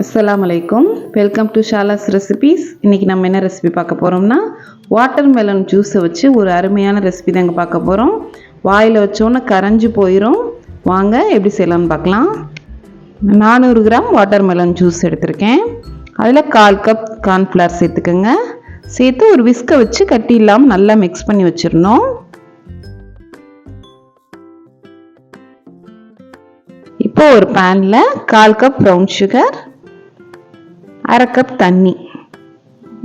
அஸ்லாம் அலைக்கும் welcome to ஷாலாஸ் recipes இன்றைக்கி நம்ம என்ன ரெசிபி பார்க்க போகிறோம்னா வாட்டர் மெலன் ஜூஸை வச்சு ஒரு அருமையான ரெசிபி தாங்க பார்க்க போகிறோம் வாயில் வச்சோன்னே கரைஞ்சி போயிடும் வாங்க எப்படி செய்யலாம்னு பார்க்கலாம். நானூறு கிராம் வாட்டர் மெலன் ஜூஸ் எடுத்திருக்கேன். அதில் கால் கப் கார்ன்ஃப்ளவர் சேர்த்துக்கோங்க. சேர்த்து ஒரு விஸ்கை வச்சு கட்டி இல்லாமல் நல்லா மிக்ஸ் பண்ணி வச்சிடணும். இப்போ ஒரு பேனில் கால் கப் ப்ரௌன் சுகர் அரை கப் தண்ணி.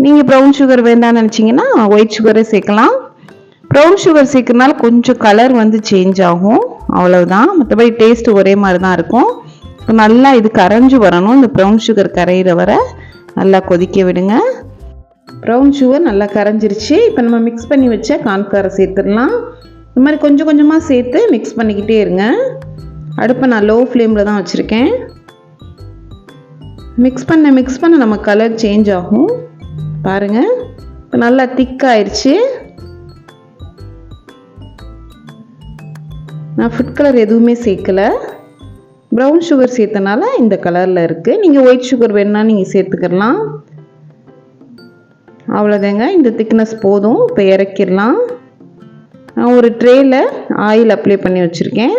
நீங்கள் ப்ரௌன் சுகர் வேண்டாம்னு நினச்சிங்கன்னா ஒயிட் சுகரே சேர்க்கலாம். ப்ரௌன் சுகர் சேர்க்கறனால கொஞ்சம் கலர் வந்து சேஞ்ச் ஆகும். அவ்வளவுதான். மற்றபடி டேஸ்ட் ஒரே மாதிரி தான் இருக்கும். இப்போ நல்லா இது கரைஞ்சி வரணும். இந்த ப்ரௌன் சுகர் கரையிற வர நல்லா கொதிக்க விடுங்க. ப்ரௌன் சுகர் நல்லா கரைஞ்சிருச்சு. இப்போ நம்ம மிக்ஸ் பண்ணி வச்ச கான்ஃப்ளவரை சேர்த்துடலாம். இந்த மாதிரி கொஞ்சம் கொஞ்சமாக சேர்த்து மிக்ஸ் பண்ணிக்கிட்டே இருங்க. அடுப்பை நான் லோ ஃப்ளேமில் தான் வச்சுருக்கேன். மிக்ஸ் பண்ண மிக்ஸ் பண்ண நம்ம கலர் சேஞ்ச் ஆகும். பாருங்கள் இப்போ நல்லா திக்காயிடுச்சு நான் ஃபுட் கலர் எதுவுமே சேர்க்கலை. ப்ரௌன் சுகர் சேர்த்தனால இந்த கலரில் இருக்குது நீங்கள் ஒயிட் சுகர் வேணுன்னா நீங்கள் சேர்த்துக்கிறலாம் அவ்வளோதாங்க இந்த திக்னஸ் போதும். இப்போ இறக்கிடலாம். நான் ஒரு ட்ரேயில் ஆயில் அப்ளை பண்ணி வச்சுருக்கேன்.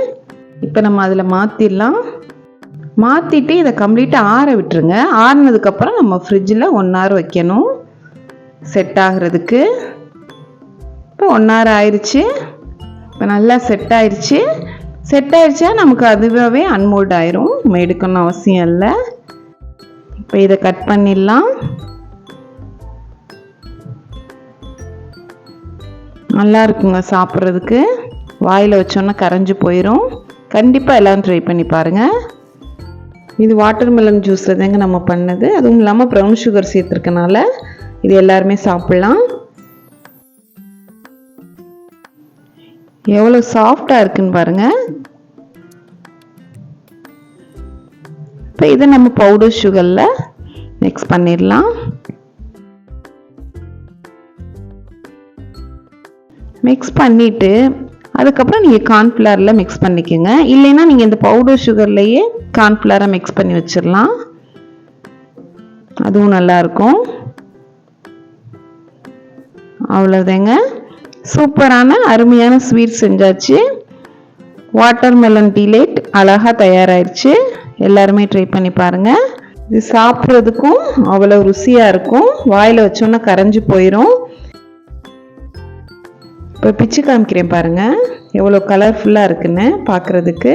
இப்போ நம்ம அதில் மாற்றிடலாம் மாற்றிட்டு இதை கம்ப்ளீட்டாக ஆற விட்டுருங்க. ஆறினதுக்கப்புறம் நம்ம ஃப்ரிட்ஜில் ஒன் ஹவர் வைக்கணும். செட் ஆகிறதுக்கு. இப்போ ஒன் ஹவர் ஆயிடுச்சு இப்போ நல்லா செட் ஆயிடுச்சு செட் ஆயிடுச்சா நமக்கு அதுவாகவே அன்மோல்ட் ஆயிரும். நம்ம எடுக்கணும் அவசியம் இல்லை. இப்போ இதை கட் பண்ணிடலாம். நல்லா இருக்குங்க சாப்பிட்றதுக்கு. வாயில் வச்சோன்னா கரைஞ்சி போயிடும் கண்டிப்பாக எல்லோரும் ட்ரை பண்ணி பாருங்கள் இது வாட்டர் மெலன் ஜூஸில் தாங்க நம்ம பண்ணது. அதுவும் இல்லாமல் ப்ரௌன் சுகர் சேர்த்துருக்கனால இது எல்லாருமே சாப்பிட்லாம். எவ்வளோ சாஃப்டாக இருக்குன்னு பாருங்கள் இப்போ இதை நம்ம பவுடர் சுகரில் மிக்ஸ் பண்ணிடலாம். மிக்ஸ் பண்ணிவிட்டு அதுக்கப்புறம் நீங்கள் கார்ன்ஃப்ளவரில் மிக்ஸ் பண்ணிக்கோங்க. இல்லைன்னா நீங்கள் இந்த பவுடர் சுகர்லேயே கார்ன்ஃப்ளவரை மிக்ஸ் பண்ணி வச்சிடலாம். அதுவும் நல்லாயிருக்கும். அவ்வளோதாங்க சூப்பரான அருமையான ஸ்வீட் செஞ்சாச்சு. வாட்டர் மெலன் டிலேட் அழகாக தயாராகிடுச்சு எல்லாருமே ட்ரை பண்ணி பாருங்கள் இது சாப்பிட்றதுக்கும் அவ்வளோ ருசியாக இருக்கும். வாயில் வச்சோன்னா கரைஞ்சி போயிடும் இப்போ பிச்சு காமிக்கிறேன் பாருங்கள் எவ்வளோ கலர்ஃபுல்லாக இருக்குன்னு பார்க்குறதுக்கு